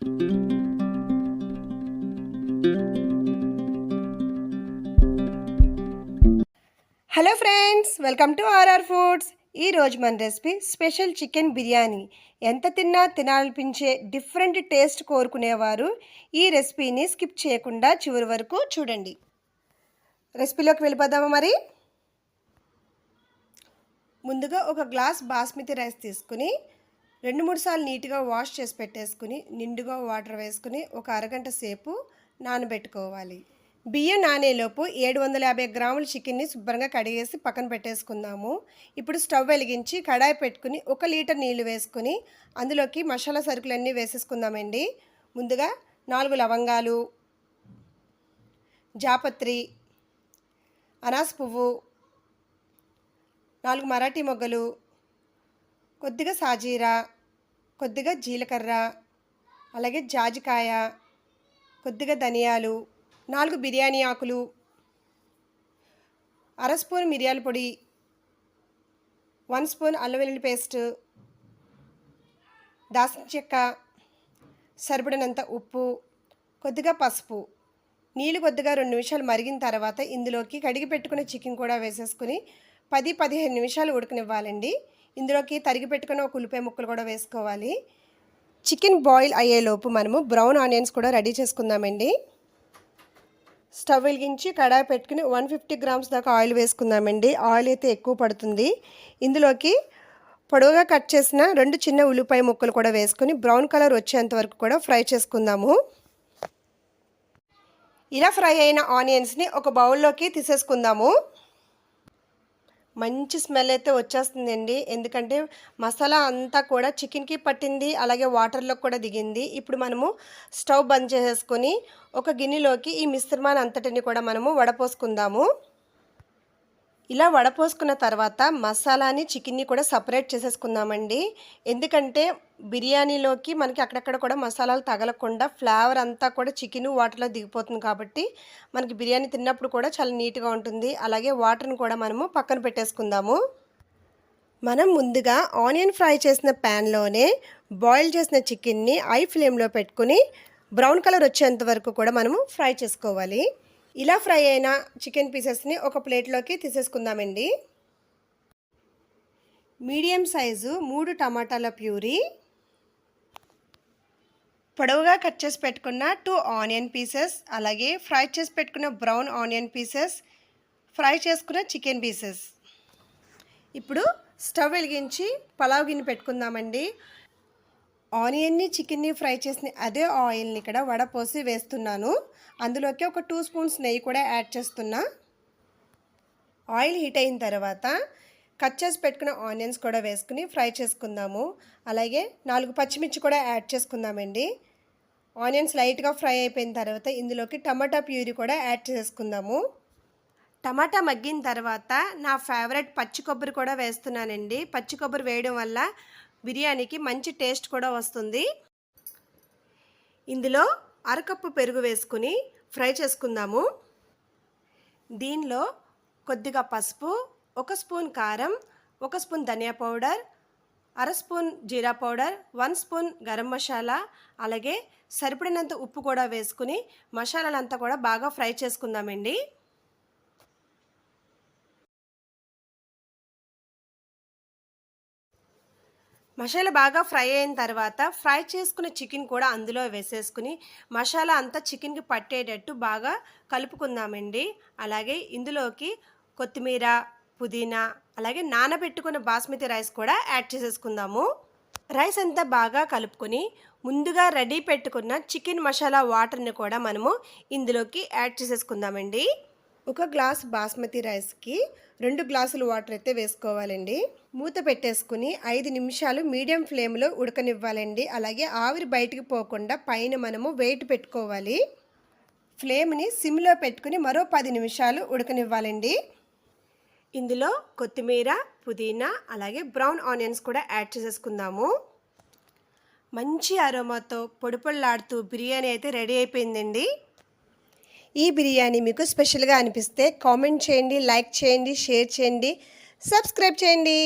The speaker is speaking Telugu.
Hello friends welcome to R R foods. ఈరోజు మన రెసిపీ స్పెషల్ చికెన్ బిర్యానీ. ఎంత తిన్నా తినాలనిపించే డిఫరెంట్ టేస్ట్ కోరుకునేవారు. ఈ రెసిపీని స్కిప్ చేయకుండా చివరి వరకు చూడండి. రెసిపీలోకి వెళ్ళిపోదామా మరి? ముందుగా ఒక గ్లాస్ బాస్మతి రైస్ తీసుకుని రెండు మూడు సార్లు నీట్గా వాష్ చేసి పెట్టేసుకుని నిండుగా వాటర్ వేసుకుని ఒక అరగంట సేపు నానబెట్టుకోవాలి. బియ్యం నానేలోపు ఏడు వందల యాభై గ్రాముల చికెన్ని శుభ్రంగా కడిగేసి పక్కన పెట్టేసుకుందాము. ఇప్పుడు స్టవ్ వెలిగించి కడాయి పెట్టుకుని ఒక లీటర్ నీళ్ళు వేసుకుని అందులోకి మసాలా సరుకులన్నీ వేసేసుకుందామండి. ముందుగా నాలుగు లవంగాలు జాపత్రి అనాస్ పువ్వు నాలుగు మరాఠీ మొగ్గలు కొద్దిగా సాజీరా కొద్దిగా జీలకర్ర అలాగే జాజికాయ కొద్దిగా ధనియాలు నాలుగు బిర్యానీ ఆకులు అర స్పూన్ మిరియాల పొడి వన్ స్పూన్ అల్లం వెల్లుల్లి పేస్ట్ దాసిన చెక్క సరిపడినంత ఉప్పు కొద్దిగా పసుపు నీళ్ళు కొద్దిగా రెండు నిమిషాలు మరిగిన తర్వాత ఇందులోకి కడిగి పెట్టుకున్న చికెన్ కూడా వేసేసుకుని పది పదిహేను నిమిషాలు ఉడకనివ్వాలండి. ఇందులోకి తరిగి పెట్టుకున్న ఒక ఉల్లిపాయ ముక్కలు కూడా వేసుకోవాలి. చికెన్ బాయిల్ అయ్యేలోపు మనము బ్రౌన్ ఆనియన్స్ కూడా రెడీ చేసుకుందామండి. స్టవ్ వెలిగించి కడాయి పెట్టుకుని వన్ ఫిఫ్టీ గ్రామ్స్ దాకా ఆయిల్ వేసుకుందామండి. ఆయిల్ అయితే ఎక్కువ పడుతుంది. ఇందులోకి పొడవుగా కట్ చేసిన రెండు చిన్న ఉల్లిపాయ ముక్కలు కూడా వేసుకుని బ్రౌన్ కలర్ వచ్చేంత వరకు కూడా ఫ్రై చేసుకుందాము. ఇలా ఫ్రై అయిన ఆనియన్స్ని ఒక బౌల్లోకి తీసేసుకుందాము. మంచి స్మెల్ అయితే వచ్చేస్తుందండి. ఎందుకంటే మసాలా అంతా కూడా చికెన్కి పట్టింది అలాగే వాటర్లో కూడా దిగింది. ఇప్పుడు మనము స్టవ్ బంద్ చేసేసుకొని ఒక గిన్నెలోకి ఈ మిశ్రమాన్ని అంతటిని కూడా మనము వడపోసుకుందాము. ఇలా వడపోసుకున్న తర్వాత మసాలాని చికెన్ని కూడా సపరేట్ చేసేసుకుందామండి. ఎందుకంటే బిర్యానీలోకి మనకి అక్కడక్కడ కూడా మసాలాలు తగలకుండా ఫ్లేవర్ అంతా కూడా చికెన్ వాటర్లో దిగిపోతుంది కాబట్టి మనకి బిర్యానీ తిన్నప్పుడు కూడా చాలా నీట్గా ఉంటుంది. అలాగే వాటర్ని కూడా మనము పక్కన పెట్టేసుకుందాము. మనం ముందుగా ఆనియన్ ఫ్రై చేసిన ప్యాన్లోనే బాయిల్ చేసిన చికెన్ని ఐ ఫ్లేమ్లో పెట్టుకుని బ్రౌన్ కలర్ వచ్చేంత వరకు కూడా మనము ఫ్రై చేసుకోవాలి. ఇలా ఫ్రై అయిన చికెన్ పీసెస్ని ఒక ప్లేట్లోకి తీసేసుకుందామండి. మీడియం సైజు మూడు టమాటాల ప్యూరీ. పొడవుగా కట్ చేసి పెట్టుకున్న టూ ఆనియన్ పీసెస్ అలాగే ఫ్రై చేసి పెట్టుకున్న బ్రౌన్ ఆనియన్ పీసెస్ ఫ్రై చేసుకున్న చికెన్ పీసెస్. ఇప్పుడు స్టవ్ వెలిగించి పలావ్ గిన్నె పెట్టుకుందామండి. ఆనియన్ని చికెన్ని ఫ్రై చేసిన అదే ఆయిల్ని ఇక్కడ వడపోసి వేస్తున్నాను. అందులోకి ఒక టూ స్పూన్స్ నెయ్యి కూడా యాడ్ చేస్తున్నా. ఆయిల్ హీట్ అయిన తర్వాత కట్ చేసి పెట్టుకున్న ఆనియన్స్ కూడా వేసుకుని ఫ్రై చేసుకుందాము. అలాగే నాలుగు పచ్చిమిర్చి కూడా యాడ్ చేసుకుందామండి. ఆనియన్స్ లైట్గా ఫ్రై అయిపోయిన తర్వాత ఇందులోకి టమాటా ప్యూరీ కూడా యాడ్ చేసుకుందాము. టమాటా మగ్గిన తర్వాత నా ఫేవరెట్ పచ్చి కొబ్బరి కూడా వేస్తున్నానండి. పచ్చి కొబ్బరి వేయడం వల్ల బిర్యానీకి మంచి టేస్ట్ కూడా వస్తుంది. ఇందులో అరకప్పు పెరుగు వేసుకుని ఫ్రై చేసుకుందాము. దీనిలో కొద్దిగా పసుపు ఒక స్పూన్ కారం ఒక స్పూన్ ధనియా పౌడర్ అర స్పూన్ జీరా powder one spoon garam masala అలాగే సరిపడినంత ఉప్పు కూడా వేసుకుని మసాలాలంతా కూడా బాగా ఫ్రై చేసుకుందామండి. మసాలా బాగా ఫ్రై అయిన తర్వాత ఫ్రై చేసుకున్న చికెన్ కూడా అందులో వేసేసుకుని మసాలా అంతా చికెన్కి పట్టేటట్టు బాగా కలుపుకుందామండి. అలాగే ఇందులోకి కొత్తిమీర పుదీనా అలాగే నానబెట్టుకున్న బాస్మతి రైస్ కూడా యాడ్ చేసేసుకుందాము. రైస్ అంతా బాగా కలుపుకొని ముందుగా రెడీ పెట్టుకున్న చికెన్ మసాలా వాటర్ని కూడా మనము ఇందులోకి యాడ్ చేసేసుకుందామండి. ఒక గ్లాస్ బాస్మతి రైస్కి రెండు గ్లాసులు వాటర్ అయితే వేసుకోవాలండి. మూత పెట్టేసుకుని ఐదు నిమిషాలు మీడియం ఫ్లేమ్లో ఉడకనివ్వాలండి. అలాగే ఆవిరి బయటికి పోకుండా పైన మనము వెయిట్ పెట్టుకోవాలి. ఫ్లేమ్ని సిమ్లో పెట్టుకుని మరో పది నిమిషాలు ఉడకనివ్వాలండి. ఇందులో కొత్తిమీర పుదీనా అలాగే బ్రౌన్ ఆనియన్స్ కూడా యాడ్ చేసేసుకుందాము. మంచి అరోమాతో పొడిపొళ్ళాడుతూ బిర్యానీ అయితే రెడీ అయిపోయిందండి. ఈ బిర్యానీ మీకు స్పెషల్గా అనిపిస్తే కామెంట్ చేయండి లైక్ చేయండి షేర్ చేయండి సబ్స్క్రైబ్ చేయండి.